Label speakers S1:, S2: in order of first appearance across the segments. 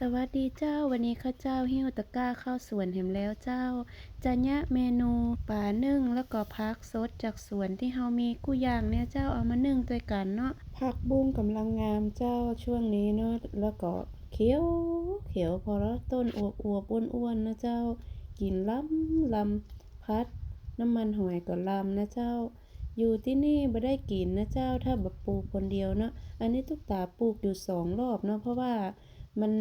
S1: สวัสดีเจ้าวันนี้ข้าเจ้าหิ้วตะกร้าเข้าสวนแหมแล้วเจ้าจะแนะเมนูป่านึ่งแล้วก็พักสดจากสวนที่เฮามีกู้ย่างเนี่ยเจ้าเอามานึ่งด้วยกันเนาะผักบุ้งกำลังงามเจ้าช่วงนี้เนาะแล้วก็เขียวเขียวพอแล้วต้นอวบอวบอ้วนอ้วนๆนะเจ้า กินล้ำลำพัด น้ำมันหอยก็ลำนะเจ้า อยู่ที่นี่บ่ได้กินนะเจ้าถ้าแบบปลูกคนเดียวเนาะอันนี้ทุกตาปลูกอยู่สองรอบเนาะเพราะว่า มัน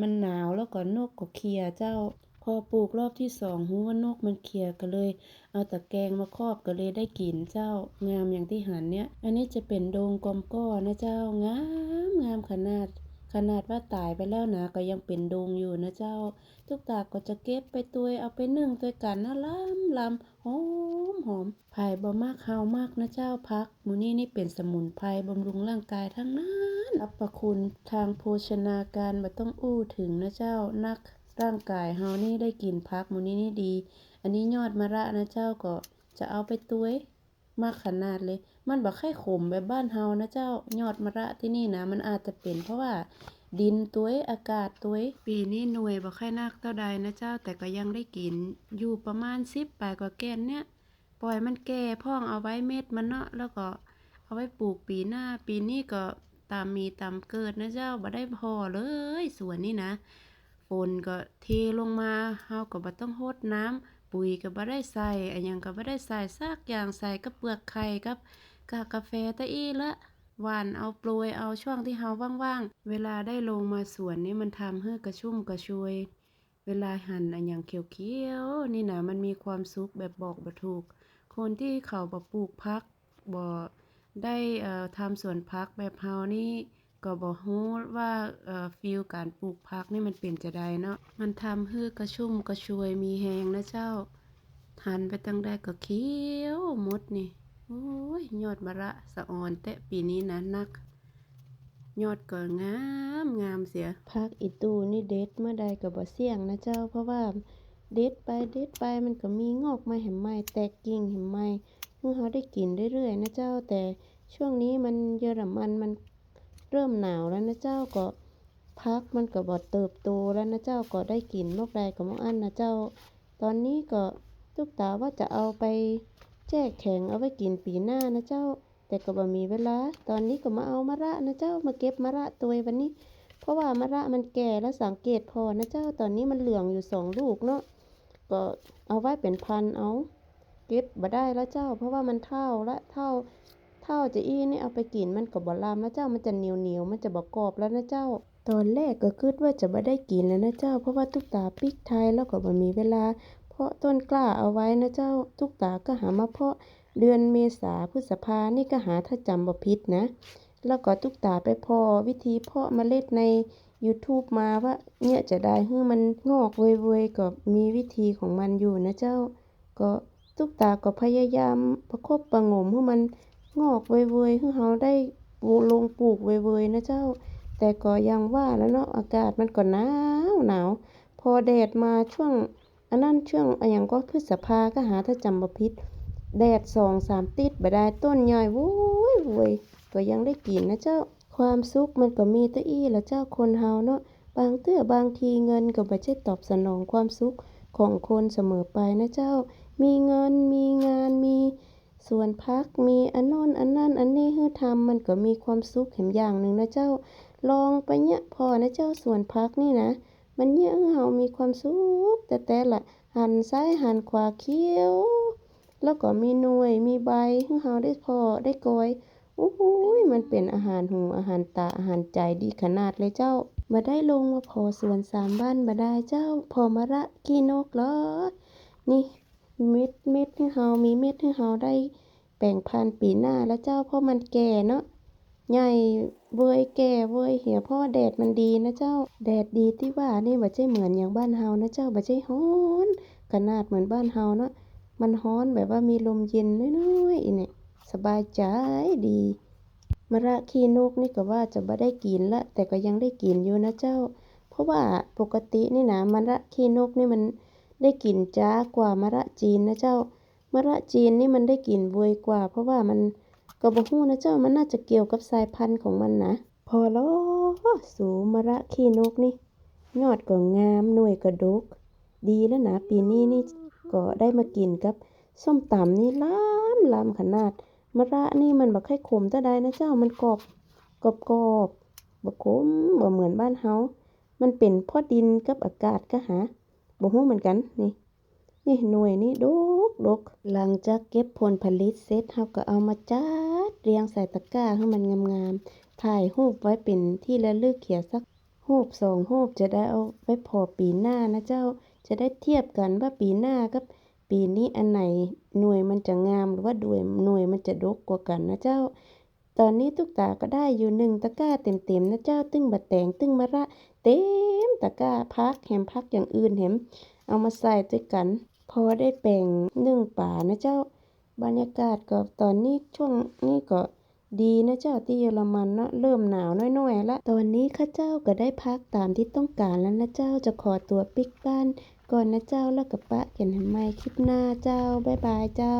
S1: มันหนาวแล้วก็นกก็เคลียเจ้า พอปลูกรอบที่สองหูว่านกมันเคลียก็เลย เอาตะแกรงมาครอบก็เลยได้กลิ่นเจ้างามอย่างที่หันเนี้ยอันนี้จะเป็นโดงกอมก้อนะเจ้างามงามขนาด ขนาดว่าตายไปแล้วนะก็ยังเป็นดงอยู่นะเจ้า ทุกตาก็จะเก็บไปตัวเอาไปนึ่งตัวกันนะล้ำลำหอมหอมไผ่บ่มากเฮามากนะเจ้าพักมูนี่นี่เป็นสมุนไพรบำรุงร่างกายทั้งนั้นอัปคุณทางโภชนาการบ่ต้องอู้ถึงนะเจ้านักร่างกายเฮานี่ได้กินพักมูนี่นี่ดี อันนี้ยอดมะระนะเจ้าก็จะเอาไปตัว มากขนาดเลย มันบ่ค่อยขมแบบบ้านเฮานะเจ้ายอดมะระที่นี่นะมันอาจจะเป็นเพราะว่าดินตัวยอากาศตัวยปีนี้หน่วยบ่ค่อยนักเท่าใดนะเจ้าแต่ก็ยังได้กิน อยู่ประมาณสิบปลายกว่าแกนเนี่ยปล่อยมันแก่พ่องเอาไว้เม็ดมันเนาะแล้วก็เอาไว้ปลูกปีหน้า ปีนี้ก็ตามมีตามเกิดนะเจ้าบ่ได้พอเลยสวนนี่นะฝนก็เทลงมาเฮาก็บ่ต้องรดน้ำ ปุ๋ยก็บ่ได้ใส่อันยังก็บ่ได้ใส่ซักอย่างใส่กับเปลือกไข่กับกากกาแฟตะอี้ละหวานเอาโปรยเอาช่วงที่เฮาว่างๆ เวลาได้ลงมาสวนนี่มันทำให้กระชุ่มกระชวย เวลาหั่นอันอย่างเขียวๆนี่นะมันมีความสุขแบบบอกบ่ถูก คนที่เขาบ่ปลูกพักบ่ได้เอ่อทำสวนพักแบบเฮานี่ ก็บ่ฮู้ว่าเอ่อฟีลการปลูกพักนี่มันเป็นจะใดเนาะมันทำให้กระชุ่มกระชวยมีแฮงนะเจ้าหันไปทางใดก็เขียวหมดนี่โอ้ยยอดมะระสะออนแต่ปีนี้นะนัก ยอดก็งามงามเสียพักอีตูนี่เด็ดเมื่อใดก็บ่เสี่ยงนะเจ้า เพราะว่าเด็ดไปเด็ดไปมันก็มีงอกมาแหมใหมแตกกิ่งแหมใหมเมื่อเราได้กินเรื่อยๆนะเจ้าแต่ช่วงนี้มันเยอรมันมัน เริ่มหนาวแล้วนะเจ้าก็พักมันก็บ่เติบโตแล้วนะเจ้าก็ได้กินมอกใดก็มอกอันนะเจ้า ตอนนี้ก็ทุกตาว่าจะเอาไปแจกแข็งเอาไว้กินปีหน้านะเจ้า แต่ก็บ่มีเวลา ตอนนี้ก็มาเอามะระนะเจ้ามาเก็บมะระตัววันนี้ เพราะว่ามะระมันแก่แล้วสังเกตพอนะเจ้า ตอนนี้มันเหลืองอยู่สองลูกเนาะก็เอาไว้เป็นพันเอา เก็บบ่ได้แล้วเจ้า เพราะว่ามันเท่าละเท่า เท่าจะอี้นี่เอาไปกินมันก็บ่ลามนะเจ้ามันจะเหนียวเหนียวมันจะบ่กรอบแล้วนะเจ้า ตอนแรกก็คิดว่าจะบ่ได้กินแล้วนะเจ้า เพราะว่าทุกตาปิกไทยแล้วก็บ่มีเวลา เพาะต้นกล้าเอาไว้นะเจ้าทุกตาก็หามาเพาะเดือนเมษาพฤษภานี่ก็หาถ้าจำบ่ผิดนะ แล้วก็ตุกตาไปพอวิธีเพาะเมล็ดใน YouTube มาว่าเนี่ยจะได้ให้มันงอกเวยๆก็มีวิธีของมันอยู่นะเจ้า ก็ตุกตาก็พยายามประคบประงมให้มัน งอกเวยๆให้เราได้ลงปลูกเวยๆนะเจ้า แต่ก็ยังว่าแล้วเนาะอากาศมันก็หนาวหนาว พอแดดมาช่วงอันนั้นช่วงอันยังก็พฤษภาก็หาถ้าจำบ่ผิดแดดสองสามติดบ่ได้ต้นใหญ่โว้ยโวยก็ยังได้กินนะเจ้า ความสุขมันก็มีแต่อี้ละเจ้าคนเฮาเนาะบางเตื้อบางทีเงินก็บ่ใช่ตอบสนองความสุขของคนเสมอไปนะเจ้า มีเงินมีงานมี ส่วนพักมีอันโน้นอันนั้นอันนี้ให้ทำมันก็มีความสุขแหมอย่างหนึ่งนะเจ้า ลองไปเนี่ยพอนะเจ้าส่วนพักนี่นะ มันเนี่ยให้เฮามีความสุขแต่แต่ละหันซ้ายหันขวาเขียว แล้วก็มีหน่วยมีใบให้เฮาได้พาะได้โกยโอ้โหยมันเป็นอาหารหูอาหารตาอาหารใจดีขนาดเลยเจ้าบ่ได้ลงมาพอสวนสามบ้านบ่ได้เจ้า พอมะระขี้นกเหรอนี่ เม็ดเม็ดให้เฮามีเม็ดให้เฮาได้แบ่งพันปีหน้าแล้วเจ้าเพราะมันแก่เนาะใหญ่เวยแก่เวยเหี่ยวเพราะว่าแดดมันดีนะเจ้า แดดดีที่ว่านี่บ่ใช่เหมือนอย่างบ้านเฮานะเจ้าบ่ใช่ร้อนขนาดเหมือนบ้านเฮาเนาะมันร้อนแบบว่ามีลมเย็นน้อยๆนี่สบายใจดีมะระขี้นกนี่ก็ว่าจะบ่ได้กินละ แต่ก็ยังได้กินอยู่นะเจ้า เพราะว่าปกตินี่นะมะระขี้นกนี่มัน ได้กลิ่นจ้ากว่ามะระจีนนะเจ้ามะระจีนนี่มันได้กลิ่นเวยกว่า เพราะว่ามันก็บ่ฮู้นะเจ้ามันน่าจะเกี่ยวกับสายพันธุ์ของมันนะพอแล้อสู่มะระขี้นกนี่ยอดก็งามหน่วยก็ดก ดีแล้วนะปีนี้นี่ก็ได้มากินกับส้มตำนี่ล้ำล้ำขนาดมะระนี่มันบ่ค่อยขมเท่าใดนะเจ้ามันกรอบกรอบกรอบบ่ขมบ่เหมือนบ้านเฮามันเป็นพราะดินกับอากาศก็หา บ่ฮู้เหมือนกันนี่นี่หน่วยนี่ดกดกหลังจากเก็บผลผลิตเสร็จเฮาก็เอามาจัดเรียงใส่ตะกร้าให้มันงามๆถ่ายรูปไว้เป็นที่ระลึกเขียนสักรูปสองรูปจะได้เอาไว้พอปีหน้านะเจ้าจะได้เทียบกันว่าปีหน้ากับปีนี้อันไหนหน่วยมันจะงามหรือว่าด้วยหน่วยมันจะดกกว่ากันนะเจ้า ตอนนี้ทุกตาก็ได้อยู่หนึ่งตะกร้าเต็มๆนะเจ้า ตึ้งบะแตงตึ้งมะระเต็ม ตะกร้าพักแหมพักอย่างอื่นแหมเอามาใส่ด้วยกัน พอได้แปลงนึ่งป่านะเจ้าบรรยากาศก็ตอนนี้ช่วงนี้ก็ดีนะเจ้าที่เยอรมันเนาะเริ่มหนาวน้อยๆละตอนนี้ข้าเจ้าก็ได้พักตามที่ต้องการแล้วนะเจ้าจะขอตัวปิกบ้านก่อนนะเจ้าแล้วกับปะเกันใหม่คลิปหน้าเจ้าบ๊ายบายเจ้า